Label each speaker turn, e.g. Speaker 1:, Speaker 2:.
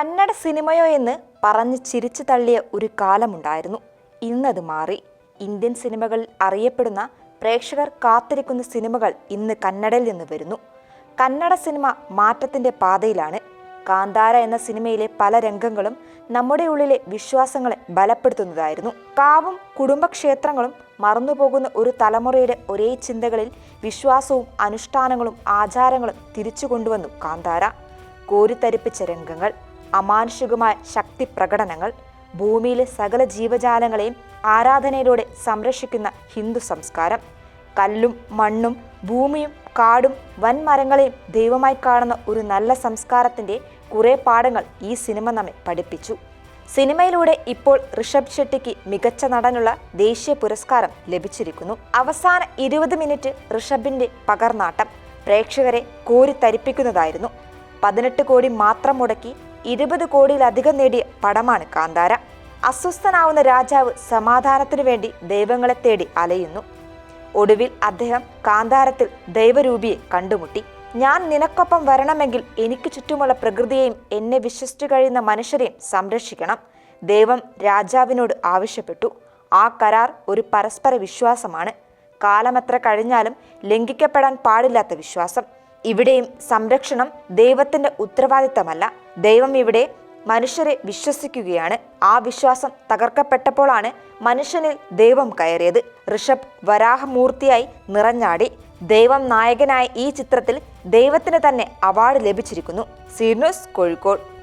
Speaker 1: കന്നഡ സിനിമയോ എന്ന് പറഞ്ഞ് ചിരിച്ചു തള്ളിയ ഒരു കാലമുണ്ടായിരുന്നു. ഇന്നത് മാറി. ഇന്ത്യൻ സിനിമകളിൽ അറിയപ്പെടുന്ന പ്രേക്ഷകർ കാത്തിരിക്കുന്ന സിനിമകൾ ഇന്ന് കന്നഡയിൽ നിന്ന് വരുന്നു. കന്നഡ സിനിമ മാറ്റത്തിന്റെ പാതയിലാണ്. കാന്താര എന്ന സിനിമയിലെ പല രംഗങ്ങളും നമ്മുടെ ഉള്ളിലെ വിശ്വാസങ്ങളെ ബലപ്പെടുത്തുന്നതായിരുന്നു. കാവും കുടുംബക്ഷേത്രങ്ങളും മറന്നുപോകുന്ന ഒരു തലമുറയുടെ ഒരേ ചിന്തകളിൽ വിശ്വാസവും അനുഷ്ഠാനങ്ങളും ആചാരങ്ങളും തിരിച്ചു കൊണ്ടുവന്നു കാന്താര. കോരിത്തരിപ്പിച്ച രംഗങ്ങൾ അമാനുഷികമായ ശക്തി പ്രകടനങ്ങൾ ഭൂമിയിലെ സകല ജീവജാലങ്ങളെയും ആരാധനയിലൂടെ സംരക്ഷിക്കുന്ന ഹിന്ദു സംസ്കാരം കല്ലും മണ്ണും ഭൂമിയും കാടും വൻമരങ്ങളെയും ദൈവമായി കാണുന്ന ഒരു നല്ല സംസ്കാരത്തിന്റെ കുറേ പാഠങ്ങൾ ഈ സിനിമ നമ്മെ പഠിപ്പിച്ചു. സിനിമയിലൂടെ ഇപ്പോൾ ഋഷഭ് ഷെട്ടിക്ക് മികച്ച നടനുള്ള ദേശീയ പുരസ്കാരം ലഭിച്ചിരിക്കുന്നു. അവസാന ഇരുപത് മിനിറ്റ് ഋഷഭിന്റെ പകർനാട്ടം പ്രേക്ഷകരെ കോരിത്തരിപ്പിക്കുന്നതായിരുന്നു. പതിനെട്ട് കോടി മാത്രം മുടക്കി ഇരുപത് കോടിയിലധികം നേടിയ പടമാണ് കാന്താര. അസ്വസ്ഥനാവുന്ന രാജാവ് സമാധാനത്തിനു വേണ്ടി ദൈവങ്ങളെ തേടി അലയുന്നു. ഒടുവിൽ അദ്ദേഹം കാന്താരത്തിൽ ദൈവരൂപിയെ കണ്ടുമുട്ടി. ഞാൻ നിനക്കൊപ്പം വരണമെങ്കിൽ എനിക്ക് ചുറ്റുമുള്ള പ്രകൃതിയെയും എന്നെ വിശ്വസിച്ചു കഴിയുന്ന മനുഷ്യരെയും സംരക്ഷിക്കണം ദൈവം രാജാവിനോട് ആവശ്യപ്പെട്ടു. ആ കരാർ ഒരു പരസ്പര വിശ്വാസമാണ്. കാലമെത്ര കഴിഞ്ഞാലും ലംഘിക്കപ്പെടാൻ പാടില്ലാത്ത വിശ്വാസം. ഇവിടെയും സംരക്ഷണം ദൈവത്തിന്റെ ഉത്തരവാദിത്തമല്ല. ദൈവം ഇവിടെ മനുഷ്യരെ വിശ്വസിക്കുകയാണ്. ആ വിശ്വാസം തകർക്കപ്പെട്ടപ്പോഴാണ് മനുഷ്യനിൽ ദൈവം കയറിയത്. ഋഷഭ് വരാഹമൂർത്തിയായി നിറഞ്ഞാടി. ദൈവം നായകനായ ഈ ചിത്രത്തിൽ ദൈവത്തിന് തന്നെ അവാർഡ് ലഭിച്ചിരിക്കുന്നു. സീർണൂസ് കോഴിക്കോട്.